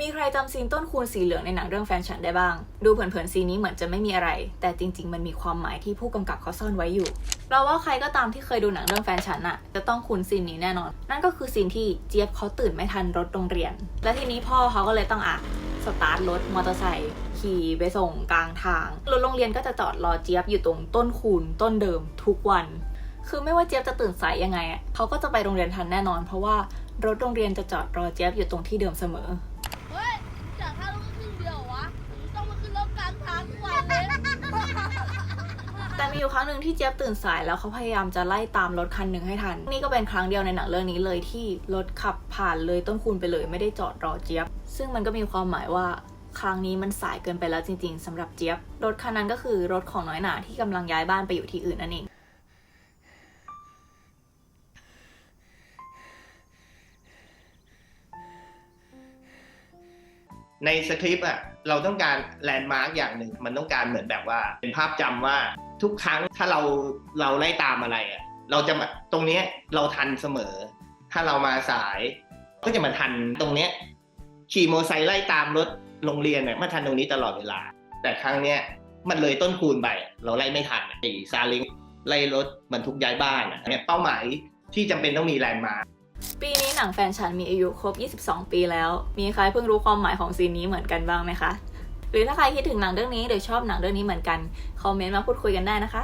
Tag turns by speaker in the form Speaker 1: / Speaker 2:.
Speaker 1: มีใครจำซีนต้นคูณสีเหลืองในหนังเรื่องแฟนฉันได้บ้าง ดูเผินๆซีนนี้เหมือนจะไม่มีอะไร แต่จริง ๆ มันมีความหมายที่ผู้กำกับเขาซ่อนไว้อยู่เราว่าใครก็ตามที่เคยดูหนังเรื่องแฟนฉันอะจะต้องคุ้นซีนนี้แน่นอน นั่นก็คือซีนที่เจี๊ยบเขาตื่นไม่ทันรถโรงเรียน และทีนี้พ่อเขาก็เลยต้องอะสตาร์ทรถมอเตอร์ไซค์ขี่ไปส่งกลางทางรถโรงเรียนก็จะจอดรอเจี๊ยบอยู่ตรงต้นคูณต้นเดิมทุกวัน คือไม่ว่าเจี๊ยบจะตื่นสายยังไงเขาก็จะไปโรงเรียนทันแน่นอน เพราะว่ารถโรงเรียนจะจอดรอเจี๊ยบอยู่ตรงที่เดิมเสมอ
Speaker 2: เฮ้ยจากห้าลูกครึ่งเดียวเหรอวะต้องมาขึ้นรถกลางทางทุกวันเลย
Speaker 1: แต่ มีอยู่ครั้งหนึ่งที่เจี๊ยบตื่นสายแล้วเขาพยายามจะไล่ตามรถคันหนึ่งให้ทัน นี่ก็เป็นครั้งเดียวในหนังเรื่องนี้เลยที่รถขับผ่านเลยต้นคูณไปเลยไม่ได้จอดรอเจี๊ยบ ซึ่งมันก็มีความหมายว่าครั้งนี้มันสายเกินไปแล้วจริง ๆสำหรับเจี๊ยบ รถคันนั้นก็คือรถของน้อยหนาที่กำลังย้ายบ้านไปอยู่ที่อื่นนั่นเอง
Speaker 3: ในสคริปต์อะเราต้องการแลนด์มาร์กอย่างหนึ่งมันต้องการเหมือนแบบว่าเป็นภาพจำว่า ทุกครั้งถ้าเราเราไล่ตามอะไรอะเราจะมาตรงเนี้ยเราทันเสมอ ถ้าเรามาสาย ก็จะมาทันตรงเนี้ยขี่มอเตอร์ไซค์ไล่ตามรถโรงเรียนเนี่ยมาทันตรงนี้ตลอดเวลา แต่ครั้งเนี้ยมันเลยต้นคูณไป เราไล่ไม่ทันไอ้ซาเลิงไล่รถบรรทุกย้ายบ้านเนี่ยเป้าหมายที่จำเป็นต้องมีแลนด์มาร์ก
Speaker 1: ปีนี้หนังแฟนฉันมีอายุครบ 22 ปีแล้ว มีใครเพิ่งรู้ความหมายของซีนนี้เหมือนกันบ้างไหมคะ รือถ้าใครคิดถึงหนังเรื่องนี้หรือชอบหนังเรื่องนี้เหมือนกัน คอมเมนต์มาพูดคุยกันได้นะคะ